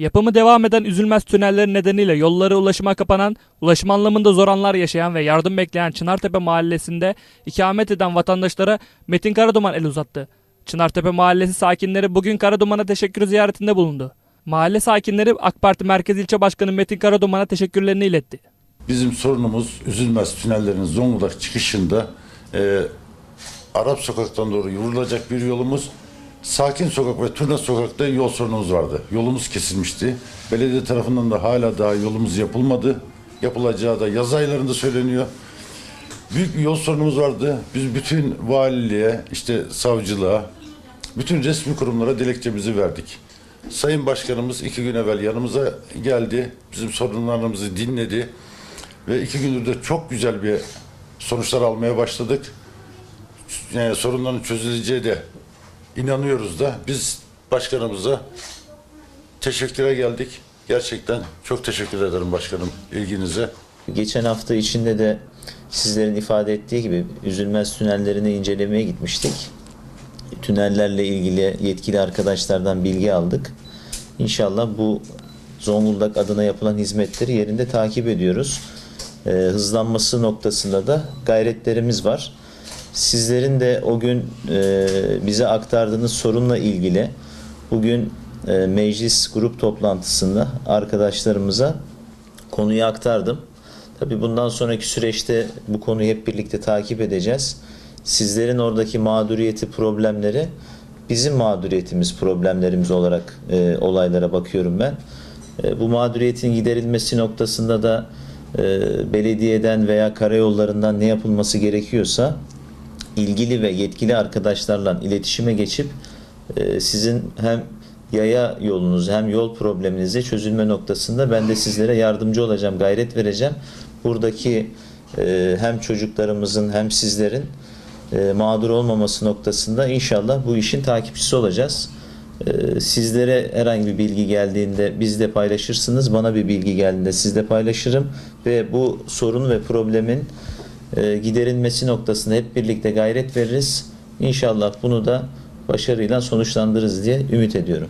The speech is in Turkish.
Yapımı devam eden üzülmez tünelleri nedeniyle yolları ulaşıma kapanan, ulaşım anlamında zor anlar yaşayan ve yardım bekleyen Çınartepe mahallesinde ikamet eden vatandaşlara Metin Karaduman el uzattı. Çınartepe mahallesi sakinleri bugün Karaduman'a teşekkür ziyaretinde bulundu. Mahalle sakinleri AK Parti Merkez İlçe Başkanı Metin Karaduman'a teşekkürlerini iletti. Bizim sorunumuz Üzülmez tünellerinin Zonguldak çıkışında e, Arap sokaktan doğru yürülecek bir yolumuz. Sakin sokak ve Turna sokakta yol sorunumuz vardı. Yolumuz kesilmişti. Belediye tarafından da hala daha yolumuz yapılmadı. Yapılacağı da yaz aylarında söyleniyor. Büyük bir yol sorunumuz vardı. Biz bütün valiliğe, işte savcılığa, bütün resmi kurumlara dilekçemizi verdik. Sayın Başkanımız iki gün evvel yanımıza geldi. Bizim sorunlarımızı dinledi. Ve iki gündür de çok güzel bir sonuçlar almaya başladık. Yani sorunların çözüleceği de inanıyoruz da. Biz başkanımıza teşekküre geldik. Gerçekten çok teşekkür ederim başkanım ilginize. Geçen hafta içinde de sizlerin ifade ettiği gibi üzülmez tünellerini incelemeye gitmiştik. Tünellerle ilgili yetkili arkadaşlardan bilgi aldık. İnşallah bu Zonguldak adına yapılan hizmetleri yerinde takip ediyoruz. Ee, hızlanması noktasında da gayretlerimiz var. Sizlerin de o gün e, bize aktardığınız sorunla ilgili bugün e, meclis grup toplantısında arkadaşlarımıza konuyu aktardım. Tabii bundan sonraki süreçte bu konuyu hep birlikte takip edeceğiz. Sizlerin oradaki mağduriyeti, problemleri bizim mağduriyetimiz, problemlerimiz olarak e, olaylara bakıyorum ben. E, bu mağduriyetin giderilmesi noktasında da e, belediyeden veya karayollarından ne yapılması gerekiyorsa ilgili ve yetkili arkadaşlarla iletişime geçip e, sizin hem yaya yolunuz hem yol probleminize çözülme noktasında ben de sizlere yardımcı olacağım, gayret vereceğim. Buradaki e, hem çocuklarımızın hem sizlerin e, mağdur olmaması noktasında inşallah bu işin takipçisi olacağız. Sizlere herhangi bir bilgi geldiğinde biz de paylaşırsınız. Bana bir bilgi geldiğinde siz de paylaşırım ve bu sorun ve problemin e, giderilmesi noktasında hep birlikte gayret veririz. İnşallah bunu da başarıyla sonuçlandırırız diye ümit ediyorum.